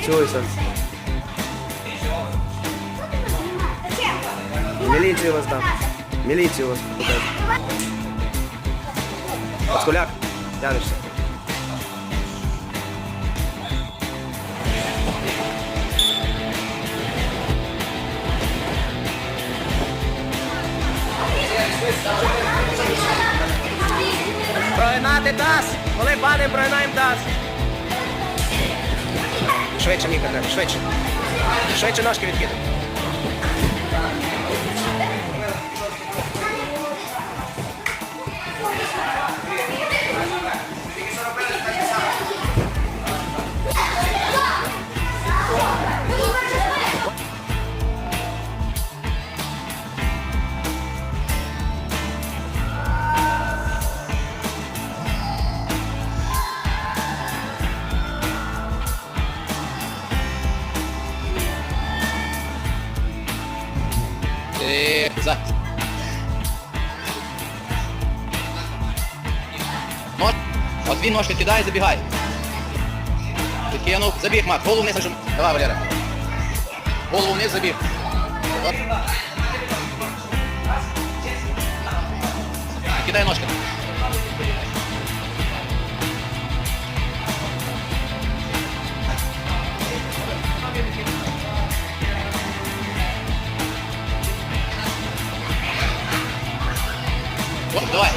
Цілуйся. Міліцію вас дам. Міліцію вас покажу. Пацкуляк, тянешся. Прогинати таз! Коли падаємо, прогинаємо таз. Швидше, треба, швидше. Швидше ножки відкидай. Ти за. Нож. От він ножки кидає, забігай. Підкинув, забіг, мат, голову вниз нажим. Давай, Валера. Голову вниз забіг. От. Кидай ножки. Вот, давай.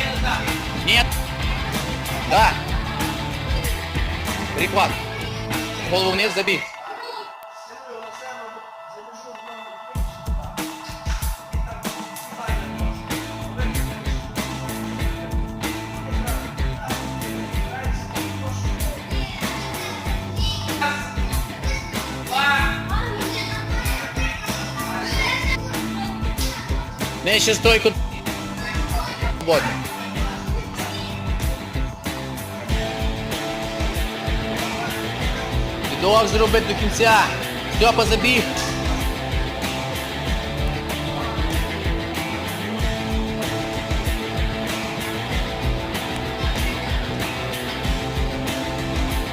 Нет. Да. Прихват. Голову вниз, забей. Нижче стойку. Свободно. Підок зробити до кінця. Все, забіг.